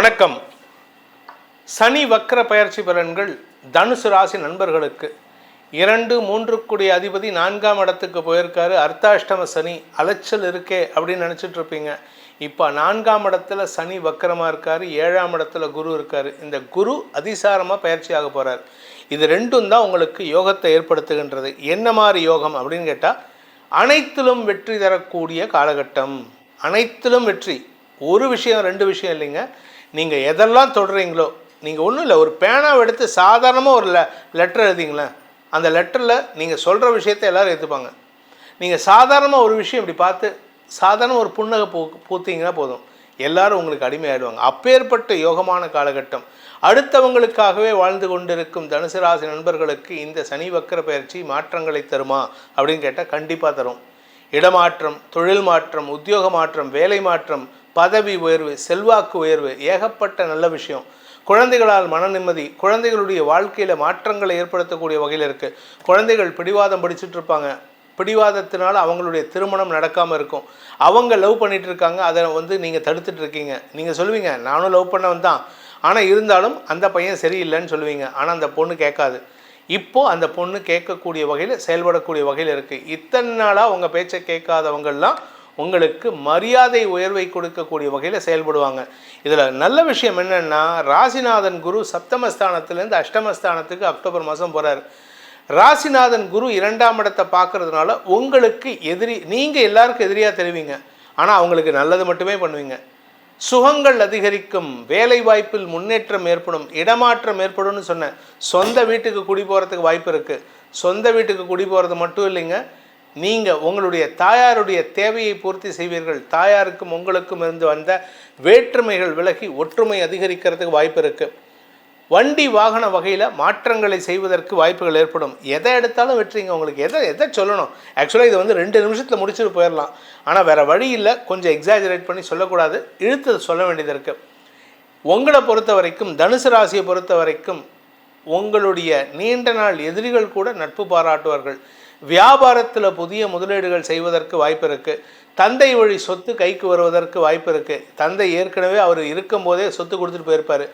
வணக்கம். சனி வக்கர பயிற்சி பலன்கள் தனுசு ராசி நண்பர்களுக்கு. இரண்டு மூன்றுக்குடைய அதிபதி நான்காம் இடத்துக்கு போயிருக்காரு. அர்த்தாஷ்டம சனி அலைச்சல் இருக்கே அப்படின்னு நினச்சிட்டு இருப்பீங்க. இப்போ நான்காம் இடத்துல சனி வக்கரமாக இருக்கார். ஏழாம் இடத்துல குரு இருக்கார். இந்த குரு அதிசாரமாக பயிற்சியாக போகிறார் இது ரெண்டும் தான் உங்களுக்கு யோகத்தை ஏற்படுத்துகின்றது. என்ன மாதிரி யோகம் அப்படின்னு கேட்டால் அனைத்திலும் வெற்றி தரக்கூடிய காலகட்டம். அனைத்திலும் வெற்றி. ஒரு விஷயம் ரெண்டு விஷயம் இல்லைங்க. நீங்கள் எதெல்லாம் தொடுறீங்களோ நீங்கள் ஒன்றும் இல்லை ஒரு பேனாவை எடுத்து சாதாரணமாக ஒரு லெ லெட்டர் எழுதிங்களேன் அந்த லெட்டரில் நீங்கள் சொல்கிற விஷயத்தை எல்லோரும் ஏற்றுப்பாங்க நீங்கள் சாதாரணமாக ஒரு விஷயம் இப்படி பார்த்து சாதாரண ஒரு புன்னகை பூ பூத்தீங்கன்னா போதும். எல்லாரும் உங்களுக்கு அடிமையாயிடுவாங்க. அப்பேற்பட்ட யோகமான காலகட்டம். அடுத்தவங்களுக்காகவே வாழ்ந்து கொண்டிருக்கும் தனுசு ராசி நண்பர்களுக்கு இந்த சனி வக்கர பயிற்சி மாற்றங்களை தருமா அப்படின்னு கேட்டால் கண்டிப்பாக தரும். இடமாற்றம் தொழில் மாற்றம் உத்தியோக மாற்றம் வேலை மாற்றம் பதவி உயர்வு செல்வாக்கு உயர்வு ஏகப்பட்ட நல்ல விஷயம். குழந்தைகளால் மன நிம்மதி குழந்தைகளுடைய வாழ்க்கையில் மாற்றங்களை ஏற்படுத்தக்கூடிய வகையில் இருக்குது குழந்தைகள் பிடிவாதம் படிச்சுட்டு இருப்பாங்க. பிடிவாதத்தினால் அவங்களுடைய திருமணம் நடக்காமல் இருக்கும். அவங்க லவ் பண்ணிகிட்டு இருக்காங்க. அதை வந்து நீங்கள் தடுத்துட்டு இருக்கீங்க. நீங்கள் சொல்லுவீங்க நானும் லவ் பண்ணவன் தான். ஆனால் இருந்தாலும் அந்த பையன் சரியில்லைன்னு சொல்லுவீங்க. ஆனால் அந்த பொண்ணு கேட்காது. இப்போது அந்த பொண்ணு கேட்கக்கூடிய வகையில் செயல்படக்கூடிய வகையில் இருக்குது இத்தனை நாளாக உங்கள் பேச்சை கேட்காதவங்கள்லாம் உங்களுக்கு மரியாதை உயர்வை கொடுக்கக்கூடிய வகையில் செயல்படுவாங்க. இதில் நல்ல விஷயம் என்னென்னா ராசிநாதன் குரு சப்தமஸ்தானத்துலேருந்து அஷ்டமஸ்தானத்துக்கு அக்டோபர் மாதம் போகிறார் ராசிநாதன் குரு இரண்டாம் இடத்தை பார்க்கறதுனால உங்களுக்கு எதிரி நீங்கள் எல்லாருக்கும் எதிரியாக தெரிவிங்க. ஆனால் அவங்களுக்கு நல்லது மட்டுமே பண்ணுவீங்க. சுகங்கள் அதிகரிக்கும் வேலை வாய்ப்பில் முன்னேற்றம் ஏற்படும் இடமாற்றம் ஏற்படும்னு சொன்னேன். சொந்த வீட்டுக்கு குடி போகிறதுக்கு வாய்ப்பு இருக்குது சொந்த வீட்டுக்கு குடி போகிறது மட்டும் இல்லைங்க நீங்கள் உங்களுடைய தாயாருடைய தேவையை பூர்த்தி செய்வீர்கள். தாயாருக்கும் உங்களுக்கும் இருந்து வந்த வேற்றுமைகள் விலகி ஒற்றுமை அதிகரிக்கிறதுக்கு வாய்ப்பு இருக்குது வண்டி வாகன வகையில் மாற்றங்களை செய்வதற்கு வாய்ப்புகள் ஏற்படும். எதை எடுத்தாலும் வெற்றிங்க உங்களுக்கு. எதை எதை சொல்லணும்? ஆக்சுவலாக இது வந்து ரெண்டு நிமிஷத்தில் முடிச்சுட்டு போயிடலாம் ஆனால் வேறு வழி இல்லை. கொஞ்சம் எக்ஸாஜரேட் பண்ணி சொல்லக்கூடாது. இழுத்து சொல்ல வேண்டியது இருக்குது உங்களை பொறுத்த வரைக்கும் தனுசு ராசியை பொறுத்த வரைக்கும் உங்களுடைய நீண்ட நாள் எதிரிகள் கூட நட்பு பாராட்டுவார்கள். வியாபாரத்தில் புதிய முதலீடுகள் செய்வதற்கு வாய்ப்பு இருக்குது தந்தை வழி சொத்து கைக்கு வருவதற்கு வாய்ப்பு இருக்குது தந்தை ஏற்கனவே அவர் இருக்கும்போதே சொத்து கொடுத்துட்டு போயிருப்பார்.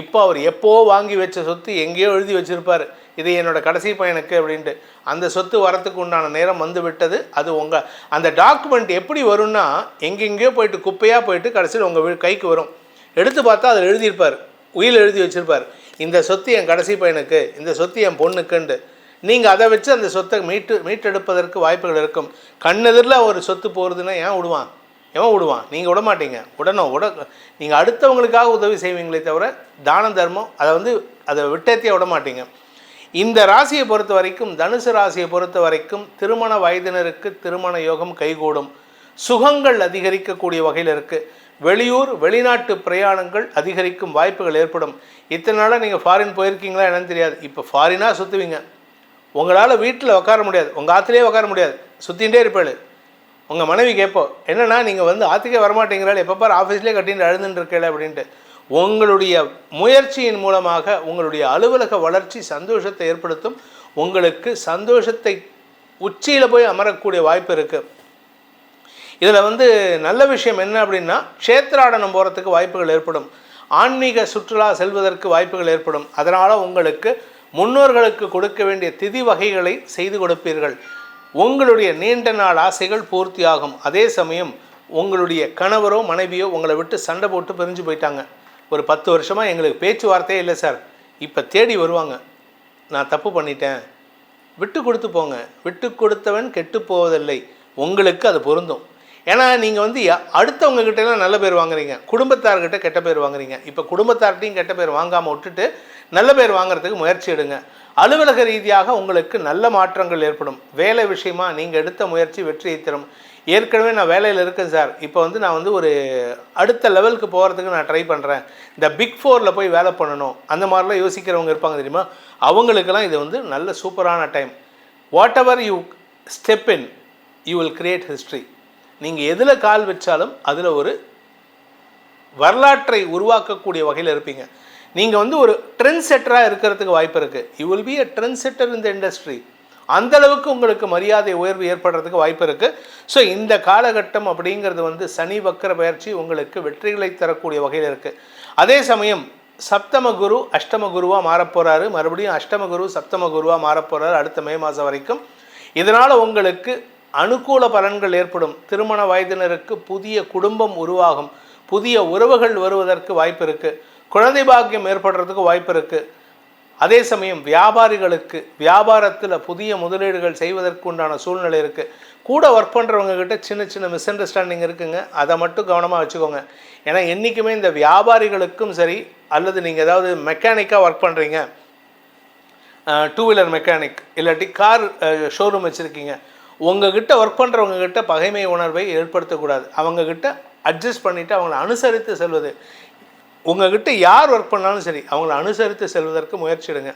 இப்போ அவர் எப்போ வாங்கி வச்ச சொத்து எங்கேயோ எழுதி வச்சுருப்பார். இது என்னோடய கடைசி பையனுக்கு அப்படின்ட்டு. அந்த சொத்து வரத்துக்கு உண்டான நேரம் வந்து விட்டது. அது உங்கள் அந்த டாக்குமெண்ட் எப்படி வரும்னா எங்கெங்கேயோ போயிட்டு குப்பையாக போயிட்டு கடைசியில் உங்கள் வீ கைக்கு வரும். எடுத்து பார்த்தா அதில் எழுதியிருப்பார். உயில் எழுதி வச்சுருப்பார். இந்த சொத்து என் கடைசி பையனுக்கு இந்த சொத்து என் பொண்ணுக்குன்ட்டு. நீங்கள் அதை வச்சு அந்த சொத்தை மீட்டு மீட்டெடுப்பதற்கு வாய்ப்புகள் இருக்கும். கண்ணெதிரில் ஒரு சொத்து போகிறதுன்னா ஏன் விடுவான்? எவன் விடுவான்? நீங்கள் விட மாட்டீங்க. உடனும் உட நீங்கள் அடுத்தவங்களுக்காக உதவி செய்வீங்களே தவிர தான தர்மம் அதை வந்து அதை விட்டத்தையே விட மாட்டீங்க. இந்த ராசியை பொறுத்த வரைக்கும் தனுசு ராசியை பொறுத்த வரைக்கும் திருமண வயதினருக்கு திருமண யோகம் கைகூடும். சுகங்கள் அதிகரிக்கக்கூடிய வகையில் இருக்குது வெளியூர் வெளிநாட்டு பிரயாணங்கள் அதிகரிக்கும் வாய்ப்புகள் ஏற்படும். இத்தனை நாளாக நீங்கள் ஃபாரின் போயிருக்கீங்களா என்னன்னு தெரியாது. இப்போ ஃபாரினாக சுற்றுவீங்க உங்களால் வீட்டில் உட்கார முடியாது. உங்கள் ஆற்றுலேயே உட்கார முடியாது. சுற்றிகிட்டே இருப்பாள். உங்கள் மனைவி கேட்போம் என்னென்னா நீங்கள் வந்து ஆற்றுக்கே வரமாட்டேங்கிறாள் எப்போ பார் ஆஃபீஸ்லேயே கட்டிட்டு அழுதுன்னு இருக்கல அப்படின்ட்டு. உங்களுடைய முயற்சியின் மூலமாக உங்களுடைய அலுவலக வளர்ச்சி சந்தோஷத்தை ஏற்படுத்தும். உங்களுக்கு சந்தோஷத்தை உச்சியில் போய் அமரக்கூடிய வாய்ப்பு இருக்குது இதில் வந்து நல்ல விஷயம் என்ன அப்படின்னா க்ஷேத்ராடனம் போகிறதுக்கு வாய்ப்புகள் ஏற்படும். ஆன்மீக சுற்றுலா செல்வதற்கு வாய்ப்புகள் ஏற்படும். அதனால் உங்களுக்கு முன்னோர்களுக்கு கொடுக்க வேண்டிய திதி வகைகளை செய்து கொடுப்பீர்கள். உங்களுடைய நீண்ட நாள் ஆசைகள் பூர்த்தியாகும். அதே சமயம் உங்களுடைய கணவரோ மனைவியோ உங்களை விட்டு சண்டை போட்டு பிரிஞ்சு போயிட்டாங்க. ஒரு பத்து வருஷமாக எங்களுக்கு பேச்சுவார்த்தையே இல்லை சார். இப்போ தேடி வருவாங்க. நான் தப்பு பண்ணிட்டேன். விட்டு கொடுத்து போங்க. விட்டு கொடுத்தவன் கெட்டு போவதில்லை. உங்களுக்கு அது பொருந்தும். ஏன்னா நீங்கள் வந்து யா- அடுத்தவங்க கிட்டலாம் நல்ல பேர் வாங்குறீங்க. குடும்பத்தார்கிட்ட கெட்ட பேர் வாங்குறீங்க. இப்போ குடும்பத்தார்கிட்டையும் கெட்ட பேர் வாங்காமல் விட்டுட்டு நல்ல பேர் வாங்குறதுக்கு முயற்சி எடுங்க. அலுவலக ரீதியாக உங்களுக்கு நல்ல மாற்றங்கள் ஏற்படும். வேலை விஷயமா நீங்கள் எடுத்த முயற்சி வெற்றியை தரும். ஏற்கனவே நான் வேலையில் இருக்கேன் சார். இப்போ வந்து நான் வந்து ஒரு அடுத்த லெவலுக்கு போகிறதுக்கு நான் ட்ரை பண்ணுறேன் இந்த பிக் ஃபோரில் போய் வேலை பண்ணணும். அந்த மாதிரிலாம் யோசிக்கிறவங்க இருப்பாங்க தெரியுமா? அவங்களுக்கெல்லாம் இது வந்து நல்ல சூப்பரான time. Whatever you step in you will create history நீங்கள் எதில் கால் வச்சாலும் அதில் ஒரு வரலாற்றை உருவாக்கக்கூடிய வகையில் இருப்பீங்க. நீங்கள் வந்து ஒரு ட்ரெண்ட் செட்டராக இருக்கிறதுக்கு வாய்ப்பு இருக்குது you will be a trend setter இந்த இண்டஸ்ட்ரி அந்த அளவுக்கு உங்களுக்கு மரியாதை உயர்வு ஏற்படுறதுக்கு வாய்ப்பு இருக்குது ஸோ இந்த காலகட்டம் அப்படிங்கிறது வந்து சனி வக்கர பயிற்சி உங்களுக்கு வெற்றிகளை தரக்கூடிய வகையில் இருக்குது அதே சமயம் சப்தம குரு அஷ்டம குருவாக மாறப்போகிறாரு மறுபடியும் அஷ்டம குரு சப்தம குருவாக மாறப்போகிறாரு அடுத்த மே மாதம் வரைக்கும். இதனால் உங்களுக்கு அனுகூல பலன்கள் ஏற்படும். திருமண வயதினருக்கு புதிய குடும்பம் உருவாகும். புதிய உறவுகள் வருவதற்கு வாய்ப்பு இருக்குது குழந்தை பாக்கியம் ஏற்படுறதுக்கு வாய்ப்பு இருக்குது அதே சமயம் வியாபாரிகளுக்கு வியாபாரத்தில் புதிய முதலீடுகள் செய்வதற்கு உண்டான சூழ்நிலை இருக்குது கூட ஒர்க் பண்ணுறவங்கக்கிட்ட சின்ன சின்ன மிஸ் அண்டர்ஸ்டாண்டிங் இருக்குங்க. அதை மட்டும் கவனமாக வச்சுக்கோங்க. ஏன்னா என்றைக்குமே இந்த வியாபாரிகளுக்கும் சரி அல்லது நீங்கள் ஏதாவது மெக்கானிக்காக ஒர்க் பண்ணுறீங்க டூ வீலர் மெக்கானிக் இல்லாட்டி கார் ஷோரூம் வச்சுருக்கீங்க. உங்ககிட்ட ஒர்க் பண்ணுறவங்ககிட்ட பகைமை உணர்வை ஏற்படுத்தக்கூடாது. அவங்கக்கிட்ட அட்ஜஸ்ட் பண்ணிவிட்டு அவங்கள அனுசரித்து செல்வது. உங்ககிட்ட யார் ஒர்க் பண்ணாலும் சரி அவங்கள அனுசரித்து செல்வதற்கு முயற்சிடுங்க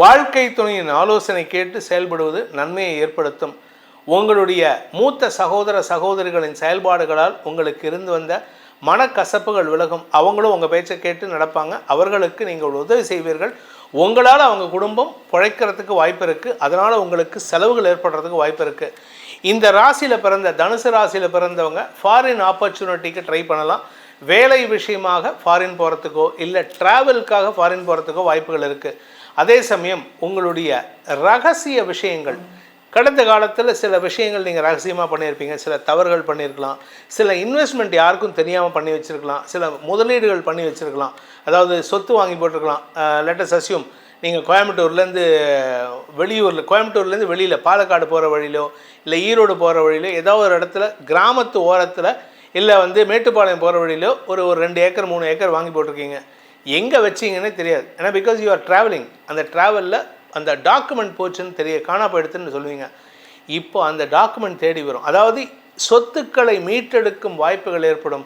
வாழ்க்கை துணையின் ஆலோசனை கேட்டு செயல்படுவது நன்மையை ஏற்படுத்தும். உங்களுடைய மூத்த சகோதர சகோதரிகளின் செயல்பாடுகளால் உங்களுக்கு இருந்து வந்த மனக்கசப்புகள் விலகும். அவங்களும் உங்கள் பேச்சை கேட்டு நடப்பாங்க. அவர்களுக்கு நீங்கள் உதவி செய்வீர்கள். உங்களால் அவங்க குடும்பம் பிழைக்கிறதுக்கு வாய்ப்பு இருக்குது அதனால் உங்களுக்கு செலவுகள் ஏற்படுறதுக்கு வாய்ப்பு இருக்குது இந்த ராசியில் பிறந்த தனுசு ராசியில் பிறந்தவங்க ஃபாரின் ஆப்பர்ச்சுனிட்டிக்கு ட்ரை பண்ணலாம். வேலை விஷயமாக ஃபாரின் போகிறதுக்கோ இல்லை ட்ராவலுக்காக ஃபாரின் போகிறதுக்கோ வாய்ப்புகள் இருக்குது அதே சமயம் உங்களுடைய ரகசிய விஷயங்கள் கடந்த காலத்தில் சில விஷயங்கள் நீங்கள் ரகசியமாக பண்ணியிருப்பீங்க. சில தவறுகள் பண்ணியிருக்கலாம். சில இன்வெஸ்ட்மெண்ட் யாருக்கும் தெரியாமல் பண்ணி வச்சுருக்கலாம். சில முதலீடுகள் பண்ணி வச்சுருக்கலாம். அதாவது சொத்து வாங்கி போட்டிருக்கலாம். லெட்டஸ் அஸ்யூம் நீங்கள் கோயம்புத்தூர்லேருந்து வெளியூரில் கோயம்புத்தூர்லேருந்து வெளியில் பாலக்காடு போகிற வழியிலோ இல்லை ஈரோடு போகிற வழியிலோ ஏதோ ஒரு இடத்துல கிராமத்து ஓரத்தில் இல்லை வந்து மேட்டுப்பாளையம் போகிற வழியிலோ ஒரு ஒரு ரெண்டு ஏக்கர் மூணு ஏக்கர் வாங்கி போட்டிருக்கீங்க. எங்கே வச்சிங்கன்னே தெரியாது. ஏன்னா பிகாஸ் யூ ஆர் ட்ராவலிங் அந்த ட்ராவலில் அந்த டாக்குமெண்ட் போச்சுன்னு தெரிய காணா போயிடுதுன்னு சொல்லுவீங்க. இப்போ அந்த டாக்குமெண்ட் தேடி வரும். அதாவது சொத்துக்களை மீட்டெடுக்கும் வாய்ப்புகள் ஏற்படும்.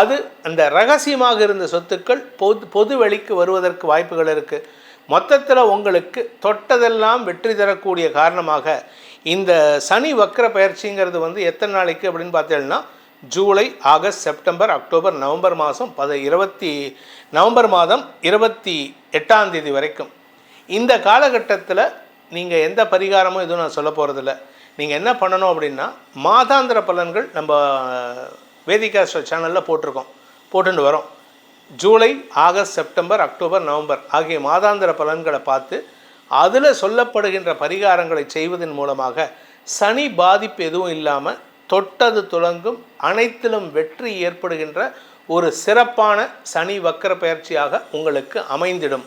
அது அந்த ரகசியமாக இருந்த சொத்துக்கள் பொது பொது வெளிக்கு வருவதற்கு வாய்ப்புகள் இருக்குது மொத்தத்தில் உங்களுக்கு தொட்டதெல்லாம் வெற்றி தரக்கூடிய காரணமாக இந்த சனி வக்கர பயிற்சிங்கிறது வந்து எத்தனை நாளைக்கு அப்படின்னு பார்த்தீங்கன்னா July August September October November மாதம் பத இருபத்தி நவம்பர் மாதம் இருபத்தி எட்டாம் தேதி வரைக்கும். இந்த காலகட்டத்தில் நீங்கள் எந்த பரிகாரமும் எதுவும் நான் சொல்ல போகிறதில்ல நீங்கள் என்ன பண்ணணும் அப்படின்னா மாதாந்திர பலன்கள் நம்ம வேதிகாஸ்டர் சேனலில் போட்டிருக்கோம். போட்டுட்டு வரோம். July August September October November ஆகிய மாதாந்திர பலன்களை பார்த்து அதில் சொல்லப்படுகின்ற பரிகாரங்களை செய்வதன் மூலமாக சனி பாதிப்பு எதுவும் இல்லாமல் தொட்டது துளங்கும் அனைத்திலும் வெற்றி ஏற்படுகின்ற ஒரு சிறப்பான சனி வக்கர பயிற்சியாக உங்களுக்கு அமைந்திடும்.